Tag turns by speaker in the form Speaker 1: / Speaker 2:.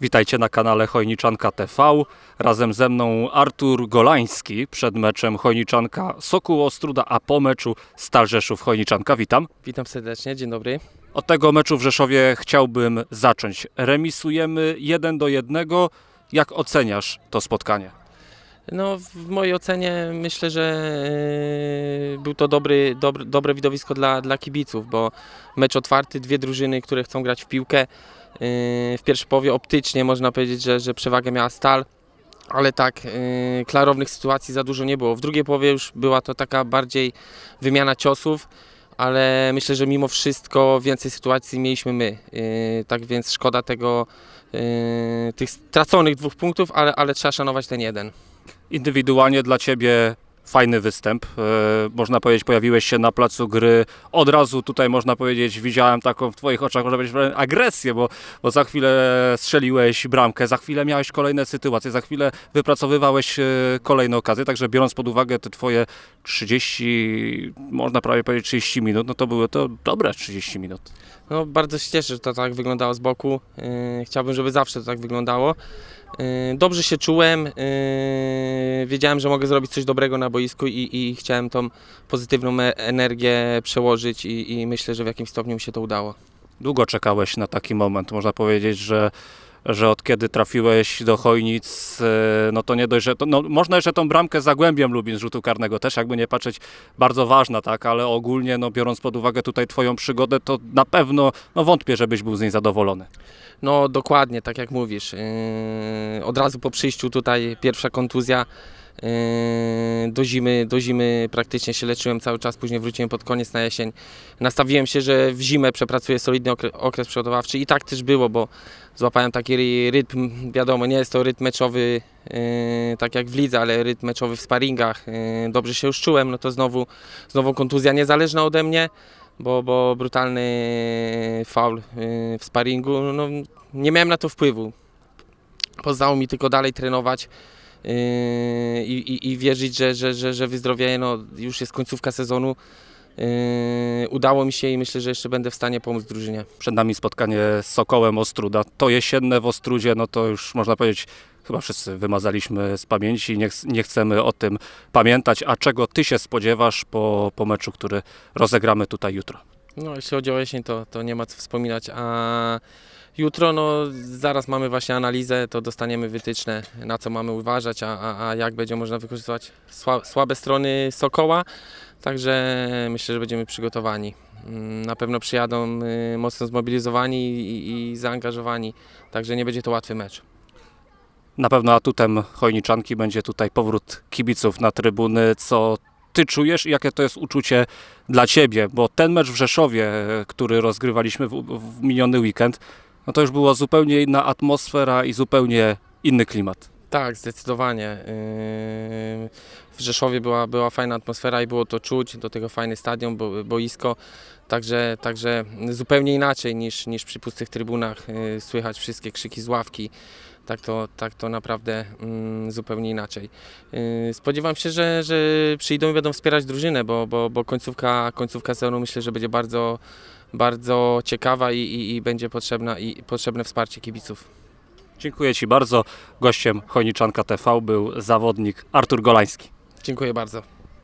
Speaker 1: Witajcie na kanale Chojniczanka TV. Razem ze mną Artur Golański przed meczem Chojniczanka Sokół Ostruda, a po meczu Stal Rzeszów Chojniczanka. Witam.
Speaker 2: Witam serdecznie, dzień dobry.
Speaker 1: Od tego meczu w Rzeszowie chciałbym zacząć. Remisujemy 1 do 1. Jak oceniasz to spotkanie?
Speaker 2: No, w mojej ocenie myślę, że yy, był to dobry, dobry, dobre widowisko dla, dla kibiców, bo mecz otwarty, dwie drużyny, które chcą grać w piłkę. Yy, w pierwszej połowie optycznie można powiedzieć, że, że przewagę miała Stal, ale tak yy, klarownych sytuacji za dużo nie było. W drugiej połowie już była to taka bardziej wymiana ciosów, ale myślę, że mimo wszystko więcej sytuacji mieliśmy my. Yy, tak więc szkoda tego, tych straconych dwóch punktów, ale, ale trzeba szanować ten jeden.
Speaker 1: Indywidualnie dla Ciebie fajny występ. E, można powiedzieć, pojawiłeś się na placu gry. Od razu tutaj można powiedzieć, widziałem taką w Twoich oczach, powiedzieć, wręcz agresję, bo, bo za chwilę strzeliłeś bramkę, za chwilę miałeś kolejne sytuacje, za chwilę wypracowywałeś e, kolejne okazje. Także biorąc pod uwagę te Twoje 30, można prawie powiedzieć 30 minut, no to były to dobre 30 minut.
Speaker 2: No, bardzo się cieszę, że to tak wyglądało z boku. Yy, chciałbym, żeby zawsze to tak wyglądało. Dobrze się czułem. Wiedziałem, że mogę zrobić coś dobrego na boisku i, i chciałem tą pozytywną e- energię przełożyć i, i myślę, że w jakimś stopniu mi się to udało.
Speaker 1: Długo czekałeś na taki moment. Można powiedzieć, że, że od kiedy trafiłeś do Chojnic, e, no to nie dość, że to, no, można jeszcze tą bramkę zagłębiem Lubin z rzutu karnego też, jakby nie patrzeć, bardzo ważna, tak, ale ogólnie, no, biorąc pod uwagę tutaj Twoją przygodę, to na pewno, no wątpię, żebyś był z niej zadowolony.
Speaker 2: No dokładnie, tak jak mówisz. Yy, od razu po przyjściu tutaj pierwsza kontuzja. Yy, do, zimy, do zimy praktycznie się leczyłem cały czas, później wróciłem pod koniec na jesień. Nastawiłem się, że w zimę przepracuję solidny okres, przygotowawczy i tak też było, bo złapałem taki ry- rytm, wiadomo, nie jest to rytm meczowy yy, tak jak w lidze, ale rytm meczowy w sparingach. Yy, dobrze się już czułem, no to znowu, znowu kontuzja niezależna ode mnie bo, bo brutalny faul w sparingu, no, nie miałem na to wpływu. Pozostało mi tylko dalej trenować i, i, i wierzyć, że, że, że, że. No, już jest końcówka sezonu. Y, Udało mi się i myślę, że jeszcze będę w stanie pomóc drużynie.
Speaker 1: Przed nami spotkanie z Sokołem Ostruda. To jesienne w Ostrudzie, no to już można powiedzieć, chyba wszyscy wymazaliśmy z pamięci i nie, ch- nie chcemy o tym pamiętać. A czego Ty się spodziewasz po, po meczu, który rozegramy tutaj jutro?
Speaker 2: No, jeśli chodzi o jesień, to, to nie ma co wspominać. A jutro, no, zaraz mamy właśnie analizę, to dostaniemy wytyczne, na co mamy uważać, a, a, a jak będzie można wykorzystywać sła, słabe strony Sokoła. Także myślę, że będziemy przygotowani. Mm, Na pewno przyjadą y, mocno zmobilizowani i, i zaangażowani, także nie będzie to łatwy mecz.
Speaker 1: Na pewno atutem Chojniczanki będzie tutaj powrót kibiców na trybuny. Co ty czujesz i jakie to jest uczucie dla ciebie? Bo ten mecz w Rzeszowie, e, który rozgrywaliśmy w, w miniony weekend, no to już była zupełnie inna atmosfera i zupełnie inny klimat.
Speaker 2: Tak, zdecydowanie. Yy, W Rzeszowie była, była fajna atmosfera i było to czuć, do tego fajny stadion, bo, boisko, także, także zupełnie inaczej niż, niż przy pustych trybunach yy, słychać wszystkie krzyki z ławki. Tak to, tak to naprawdę mm, zupełnie inaczej. Yy, Spodziewam się, że, że przyjdą i będą wspierać drużynę, bo, bo, bo końcówka, końcówka sezonu myślę, że będzie bardzo, bardzo ciekawa i, i, i będzie potrzebna, i potrzebne wsparcie kibiców.
Speaker 1: Dziękuję Ci bardzo. Gościem Chojniczanka TV był zawodnik Artur Golański.
Speaker 2: Dziękuję bardzo.